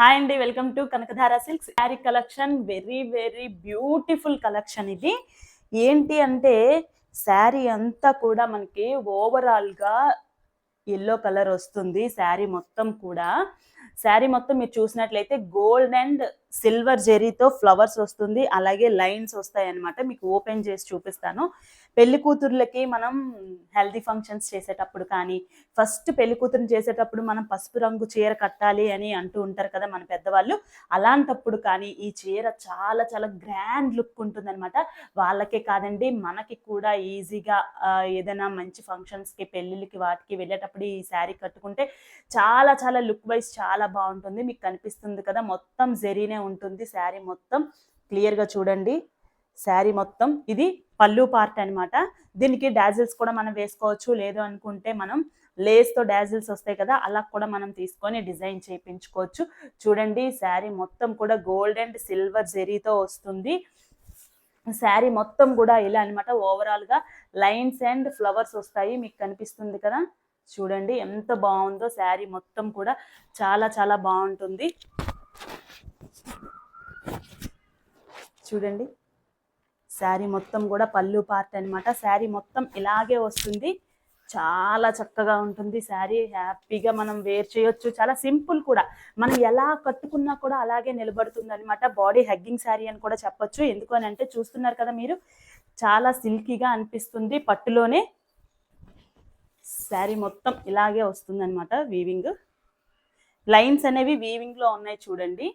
Hi అండి welcome to Kanakadhara silks. Sari collection very very beautiful collection ఇది. ఏంటి అంటే శారీ అంతా కూడా మనకి ఓవరాల్గా ఎల్లో కలర్ వస్తుంది శారీ మొత్తం కూడా. శారీ మొత్తం మీరు చూసినట్లయితే గోల్డ్ అండ్ సిల్వర్ జెరీతో ఫ్లవర్స్ వస్తుంది అలాగే లైన్స్ వస్తాయి అనమాట మీకు ఓపెన్ చేసి చూపిస్తాను. పెళ్ళి కూతుర్లకి మనం హెల్దీ ఫంక్షన్స్ చేసేటప్పుడు కానీ ఫస్ట్ పెళ్ళి కూతురుని చేసేటప్పుడు మనం పసుపు రంగు చీర కట్టాలి అని అంటూ ఉంటారు కదా మన పెద్దవాళ్ళు. అలాంటప్పుడు కానీ ఈ చీర చాలా చాలా గ్రాండ్ లుక్ ఉంటుందన్నమాట. వాళ్ళకే కాదండి మనకి కూడా ఈజీగా ఏదైనా మంచి ఫంక్షన్స్కి పెళ్ళిళ్ళకి వాటికి వెళ్ళేటప్పుడు ఈ శారీ కట్టుకుంటే చాలా చాలా లుక్ వైజ్ చాలా బాగుంటుంది. మీకు కనిపిస్తుంది కదా మొత్తం జెరీనే ఉంటుంది. శారీ మొత్తం క్లియర్గా చూడండి. శారీ మొత్తం ఇది పళ్ళు పార్ట్ అన్నమాట. దీనికి డాజిల్స్ కూడా మనం వేసుకోవచ్చు. లేదు అనుకుంటే మనం లేస్తో డాజిల్స్ వస్తాయి కదా అలా కూడా మనం తీసుకొని డిజైన్ చేయించుకోవచ్చు. చూడండి శారీ మొత్తం కూడా గోల్డ్ అండ్ సిల్వర్ జెరీతో వస్తుంది. శారీ మొత్తం కూడా ఇలా అనమాట ఓవరాల్గా లైన్స్ అండ్ ఫ్లవర్స్ వస్తాయి. మీకు కనిపిస్తుంది కదా? చూడండి ఎంత బాగుందో శారీ మొత్తం కూడా. చాలా చాలా బాగుంటుంది. చూడండి. శారీ మొత్తం కూడా పళ్ళు పార్ట్ అనమాట శారీ మొత్తం ఇలాగే వస్తుంది. చాలా చక్కగా ఉంటుంది శారీ. హ్యాపీగా మనం వేర్ చేయొచ్చు. చాలా సింపుల్ కూడా. మనం ఎలా కట్టుకున్నా కూడా అలాగే నిలబడుతుంది అనమాట బాడీ హగ్గింగ్ శారీ అని కూడా చెప్పొచ్చు. ఎందుకు అని అంటే చూస్తున్నారు కదా మీరు చాలా సిల్కీగా అనిపిస్తుంది పట్టులోనే. శారీ మొత్తం ఇలాగే వస్తుంది అనమాట వీవింగ్. లైన్స్ అనేవి వీవింగ్లో ఉన్నాయి చూడండి.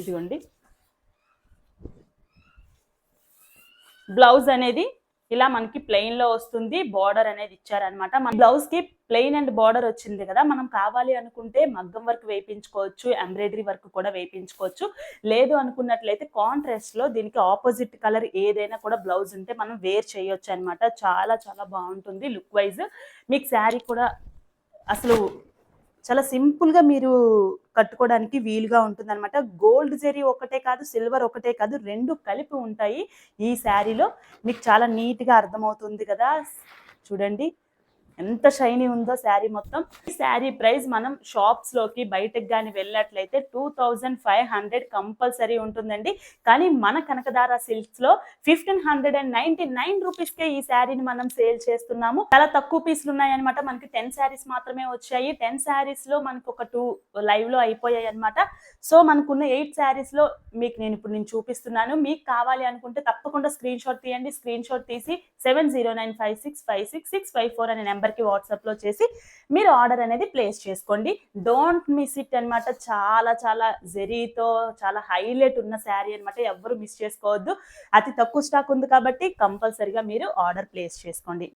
ఇదిగోండి. బ్లౌజ్ అనేది ఇలా మనకి ప్లెయిన్లో వస్తుంది బార్డర్ అనేది ఇచ్చారనమాట మన బ్లౌజ్కి ప్లెయిన్ అండ్ బార్డర్ వచ్చింది కదా మనం కావాలి అనుకుంటే మగ్గం వర్క్ వేయించుకోవచ్చు ఎంబ్రాయిడరీ వర్క్ కూడా వేయించుకోవచ్చు. లేదు అనుకున్నట్లయితే కాంట్రాస్ట్లో దీనికి ఆపోజిట్ కలర్ ఏదైనా కూడా బ్లౌజ్ ఉంటే మనం వేర్ చేయొచ్చు అనమాట చాలా చాలా బాగుంటుంది లుక్ వైజ్ మీకు శారీ కూడా అసలు చాలా సింపుల్గా మీరు కట్టుకోవడానికి వీలుగా ఉంటుంది అనమాట గోల్డ్ జరీ ఒకటే కాదు సిల్వర్ ఒకటే కాదు రెండు కలిపి ఉంటాయి ఈ శారీలో. మీకు చాలా నీట్గా అర్థమవుతుంది కదా. చూడండి. ఎంత షైనీ ఉందో శారీ మొత్తం. ఈ శారీ ప్రైస్ మనం షాప్స్లోకి బయటకు కానీ వెళ్ళినట్లయితే two thousand five hundred compulsory ఉంటుందండి. కానీ మన Kanakadhara సిల్క్స్లో fifteen hundred and ninety nine rupees కే ఈ శారీని మనం సేల్ చేస్తున్నాము. చాలా తక్కువ పీసులు ఉన్నాయన్నమాట. మనకి టెన్ శారీస్ మాత్రమే వచ్చాయి. టెన్ శారీస్లో మనకు ఒక టూ లైవ్లో అయిపోయాయి అనమాట సో మనకున్న ఎయిట్ శారీస్లో మీకు నేను ఇప్పుడు నేను చూపిస్తున్నాను. మీకు కావాలి అనుకుంటే తప్పకుండా స్క్రీన్ షాట్ తీయండి. స్క్రీన్ షాట్ తీసి seven zero nine five six five six six five four అనే నెంబర్ నెంబర్కి వాట్సాప్లో చేసి మీరు ఆర్డర్ అనేది ప్లేస్ చేసుకోండి. డోంట్ మిస్ ఇట్ అన్నమాట. చాలా చాలా జెరీతో చాలా హైలైట్ ఉన్న శారీ అన్నమాట. ఎవ్వరు మిస్ చేసుకోవద్దు. అతి తక్కువ స్టాక్ ఉంది కాబట్టి కంపల్సరిగా మీరు ఆర్డర్ ప్లేస్ చేసుకోండి.